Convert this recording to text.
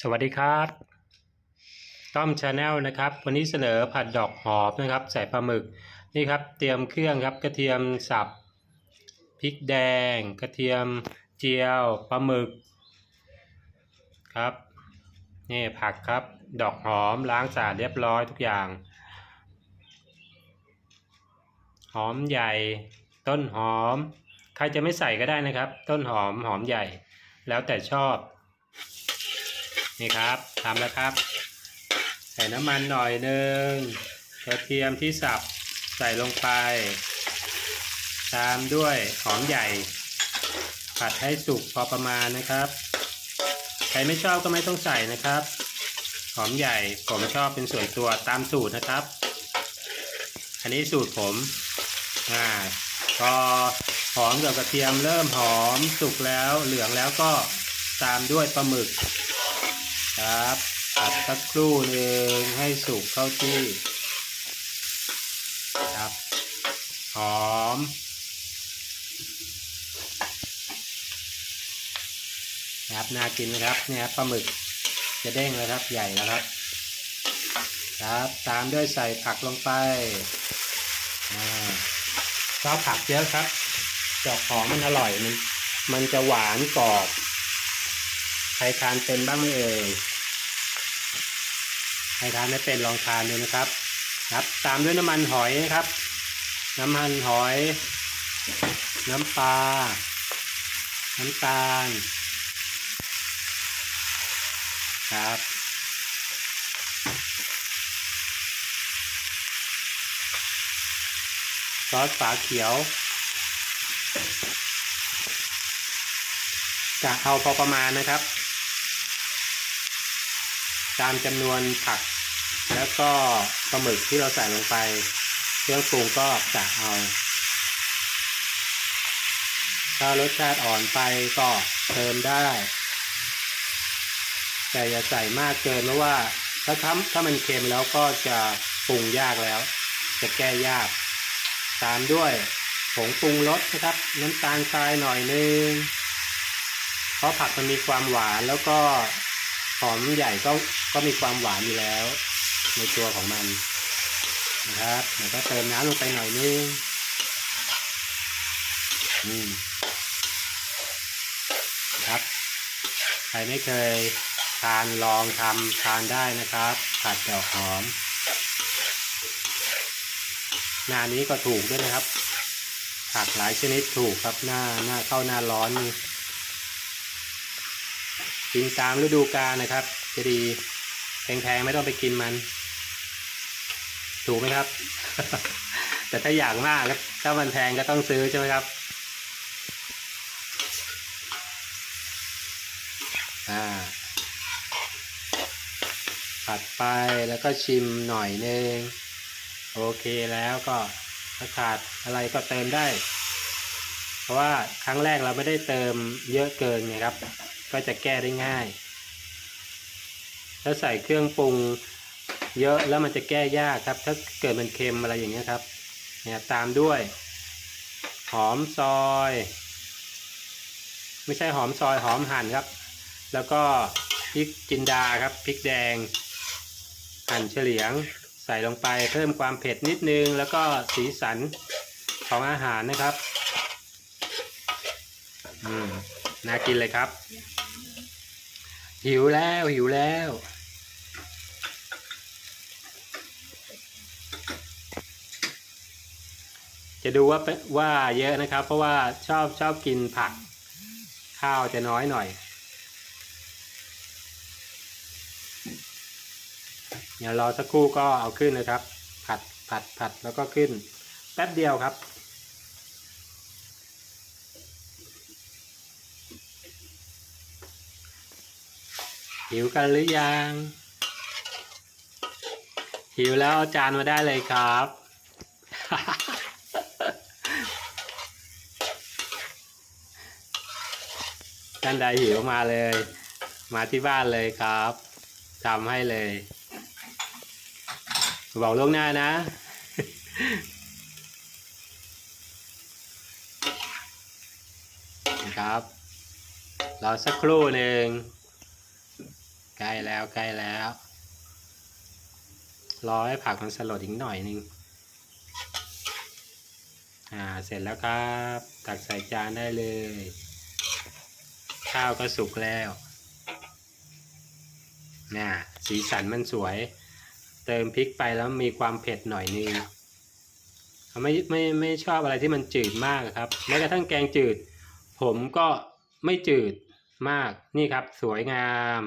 สวัสดีครับต้อมชาแนลนะครับ วันนี้เสนอผัดดอกหอมนะครับ ใส่ปลาหมึกนี่ครับ เตรียมเครื่องครับ กระเทียมสับพริกแดง กระเทียมเจียวปลาหมึกครับนี่ผักครับ ดอกหอมล้างสะอาดเรียบร้อยทุกอย่าง หอมใหญ่ ต้นหอม ใครจะไม่ใส่ก็ได้นะครับ ต้นหอมหอมใหญ่ แล้วแต่ชอบ นี่ครับทำแล้วครับ ใส่น้ำมันหน่อยหนึ่งกระเทียมที่สับใส่ลงไป ตามด้วยหอมใหญ่ ผัดให้สุกพอประมาณนะครับ ใครไม่ชอบก็ไม่ต้องใส่นะครับ หอมใหญ่ผมชอบเป็นส่วนตัวตามสูตรนะครับ อันนี้สูตรผมอ่าพอหอมกับกระเทียมเริ่มหอมสุกแล้วเหลืองแล้วก็ตามด้วยปลาหมึก ครับผัดสักครู่หนึ่งให้สุกเข้าที่ครับหอมนะครับน่ากินนะครับเนี่ยครับปลาหมึกจะเด้งแล้วครับใหญ่แล้วครับ ครับตามด้วยใส่ผักลงไปอ่าชอบผักเยอะครับดอกหอมมันอร่อยมันมันจะหวานกรอบ ใครทานเป็นบ้างไหมเอ่ย ใครทานไม่เป็นลองทานดูนะครับ ครับ ตามด้วยน้ำมันหอยนะครับ น้ำมันหอย น้ำปลา น้ำตาล ครับซอสฝาเขียวจะเอาพอประมาณนะครับ ตามจำนวนผัก แล้วก็ปลาหมึกที่เราใส่ลงไป เครื่องปรุงก็จะเอา ถ้ารสชาติอ่อนไปก็เติมได้ แต่อย่าใส่มากเกินเพราะว่าถ้าทำถ้ามันเค็มแล้วก็จะปรุงยากแล้ว จะแก้ยาก ตามด้วยผงปรุงรสนะครับ น้ำตาลทรายหน่อยนึงเพราะผักมันมีความหวานแล้วก็หอมใหญ่ก็ก็มีความหวานอยู่แล้ว ในตัวของมันนะครับแล้วก็เติมน้ำลงไปหน่อยนึงอืมครับ ใครไม่เคยทานลองทำทานได้นะครับ ผัดดอกหอมหน้านี้ก็ถูกด้วยนะครับ ผักหลายชนิดถูกครับหน้าหน้าเข้าหน้าร้อนนี่กินตามฤดูกาลนะครับ จะดีแพงๆไม่ต้องไปกินมัน ถูกไหมครับ แต่ถ้าอยากมากถ้ามันแพงก็ต้องซื้อใช่ไหมครับอ่าผัดไปแล้วก็ชิมหน่อยนึงโอเคแล้วก็ถ้าขาดอะไรก็เติมได้ เพราะว่าครั้งแรกเราไม่ได้เติมเยอะเกินไงครับ ก็จะแก้ได้ง่าย ถ้าใส่เครื่องปรุง เยอะแล้วมันจะแก้ยากครับ ถ้าเกิดมันเค็มอะไรอย่างเงี้ยครับ เนี่ยตามด้วย หอมซอย ไม่ใช่หอมซอยหอมหั่นครับ แล้วก็พริกจินดาครับพริกแดง หั่นเฉลียง ใส่ลงไปเพิ่มความเผ็ดนิดนึง แล้วก็สีสันของอาหารนะครับอืมน่ากินเลยครับ หิวแล้วหิวแล้ว จะดูว่าว่าเยอะนะครับ เพราะว่าชอบชอบกินผัก ข้าวจะน้อยหน่อยเดี๋ยวรอสักครู่ก็เอาขึ้นนะครับ ผัดผัดผัดแล้วก็ขึ้น แป๊บเดียวครับหิวกันหรือยังหิวแล้วเอาจานมาได้เลยครับ ท่านใดหิวมาเลย มาที่บ้านเลยครับทำให้เลย บอกล่วงหน้านะ ครับรอสักครู่หนึ่งใกล้แล้วใกล้แล้วรอให้ผักมันสลดอีกหน่อยหนึง อ่า เสร็จแล้วครับ ตักใส่จานได้เลย ข้าวก็สุกแล้วน่ะสีสันมันสวย เติมพริกไปแล้วมีความเผ็ดหน่อยนึงไม่ไม่ไม่ชอบอะไรที่มันจืดมากครับแม้กระทั่งแกงจืด ผมก็ไม่จืดมากนี่ครับ สวยงาม